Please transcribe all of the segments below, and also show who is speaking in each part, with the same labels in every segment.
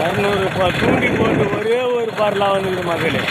Speaker 1: இரநூறு தூண்டி போட்டு ஒரே ஒரு பார்லாம் வந்துக்குது மகளே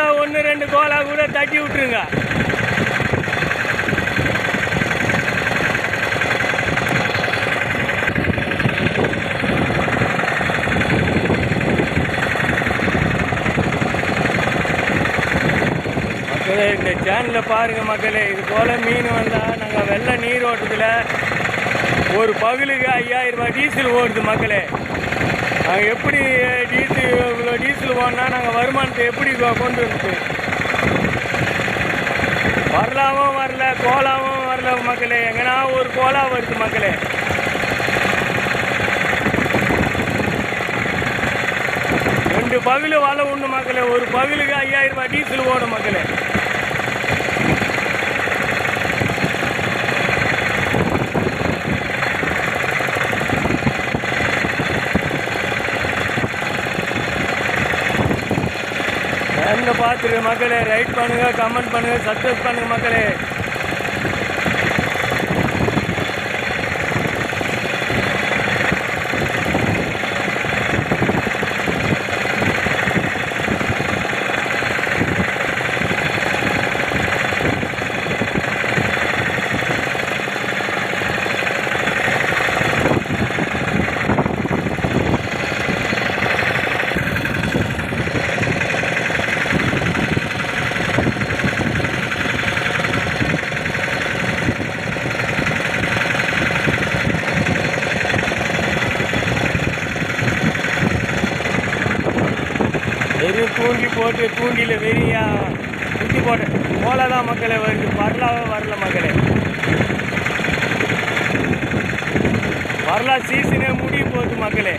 Speaker 1: ஏதோ ஒன்று ரெண்டு கோலா கூட தட்டி விட்டுருங்க. மக்களே இந்த சேனலில் பாருங்கள் மக்களே இது போல் மீன் வந்தால் நாங்கள் வெள்ள நீரோட்டத்தில் ஒரு பகலுக்கு ஐயாயிரம் ரூபாய் டீசல் ஓடுது மக்களே. எப்படி டீசல் இவ்வளோ டீசல் ஓடினா நாங்கள் வருமானத்தை எப்படி கொண்டு வந்து? வரலாவும் வரல கோலாவும் வரல மக்களே. எங்கன்னா ஒரு கோலா வருது மக்களே. ரெண்டு பகலு வலை உண்டு மக்களே. ஒரு பகலுக்கு ஐயாயிரம் ரூபாய் டீசல் ஓடும் மக்களே. என்ன பார்த்துரு மக்களே ரைட் பண்ணுங்க கமெண்ட் பண்ணுங்க சப்ஸ்கிரைப் பண்ணுங்க மக்களே வெறும் தூண்டி போட்டு தூண்டியில் வெறியா சுற்றி போட்டு. போல தான் மக்களே வருது வரலாவே வரல மக்களே. வரலா சீசனே முடிய போகுது மக்களே.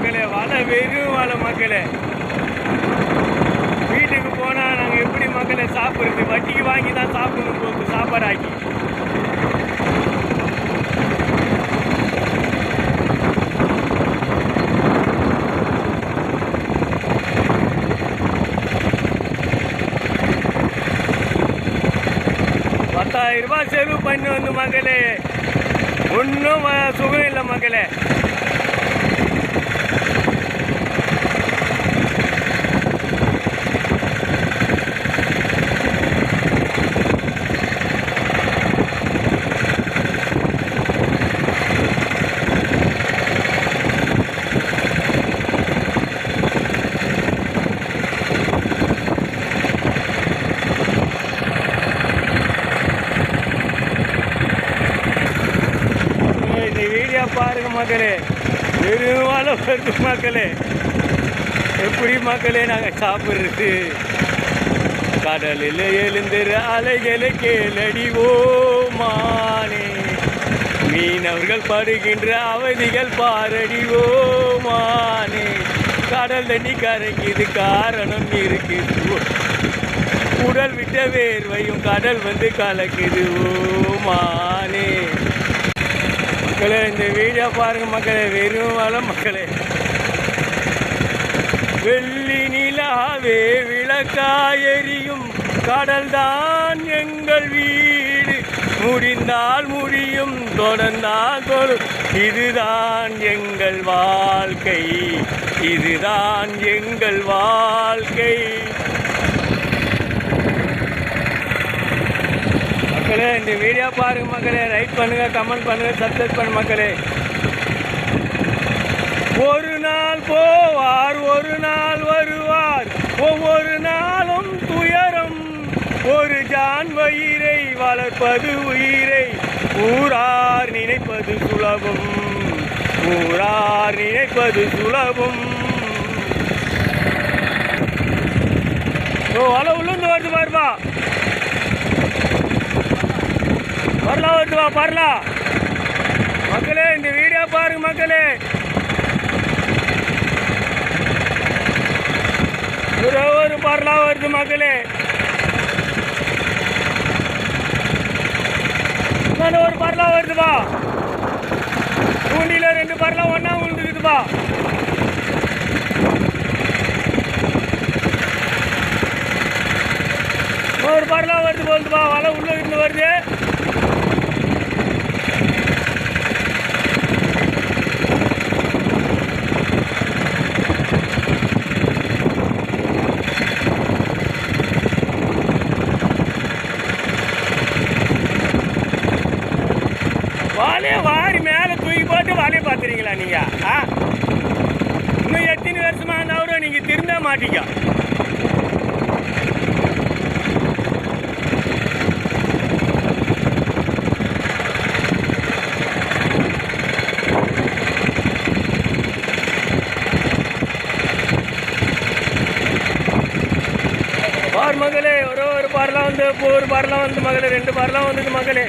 Speaker 1: மக்களே வலை வெறும் வலை மக்களே வீட்டுக்கு போனால் நாங்கள் எப்படி மக்களை சாப்பிட்றது? வட்டிக்கு வாங்கி தான் சாப்பிடணும் போக்கு சாப்பாடாக்கி. பத்தாயிரம் ரூபாய் செலவு பண்ணி வந்து மகளே. ஒன்றும் சுகம் இல்லை மக்களே பாருங்க மக்களே. பெரும்பாலும் வருது மக்களே. எப்படி மக்களே நாங்கள் சாப்பிட்றது? கடலில் எழுந்துற அலைகளை கேளடிவோமானே. மீனவர்கள் படுகின்ற அவதிகள் பாரடிவோமானே. கடல் தண்ணி கரைக்குது காரணம் இருக்குது. உடல் விட்ட வேர்வையும் கடல் வந்து கலக்குது ஓமானே. மக்களே இந்த வீடியோ பாருங்க மக்களே வெறும் வளம் மக்களே. வெள்ளி நிலாவே விளக்காயெறியும் கடல்தான் எங்கள் வீடு. முடிந்தால் முடியும் தொடர்ந்தால் தொடு இதுதான் எங்கள் வாழ்க்கை. இதுதான் எங்கள் வாழ்க்கை மக்களே இந்த வீடியோ பாருங்க மக்களே லைக் பண்ணுங்க கமெண்ட் பண்ணுங்க சப்ஸ்கிரைப் பண்ணு மக்களே. ஒரு நாள் போவார் ஒரு நாள் வருவார். ஒவ்வொரு நாளும் துயரம். ஒரு ஜான் வயிறை வளர்ப்பது உயிரை. ஊரார் நினைப்பது சுலபம். ஊரார் நினைப்பது சுலபம். ஓ அல உள்ளுந்து வருது பாருப்பா. வரலாம் வருது வா வரலாம் மக்களே இந்த வீடியோ பாருங்க மக்களே. ஒரு ஒரு பரலாம் வருது மக்களே. இன்னொன்னு ஒரு பரலா வருதுப்பா தூண்டியில் ரெண்டு பரலாம் ஒன்றா விழுந்துக்குதுப்பா ஒரு பரலா வருது போகுதுப்பா வலை உள்ளே இருந்து வருது. வாழையை நீங்க? ஆ? இன்னும் எத்தனை வருஷமா இருந்தாலும் நீங்க திருந்த மாட்டீங்க? பார் மகளே ஒரு ஒரு பார்லாம் வந்து ஒரு பார்லாம் வந்து மகளே ரெண்டு பார்லாம் வந்தது மகளே.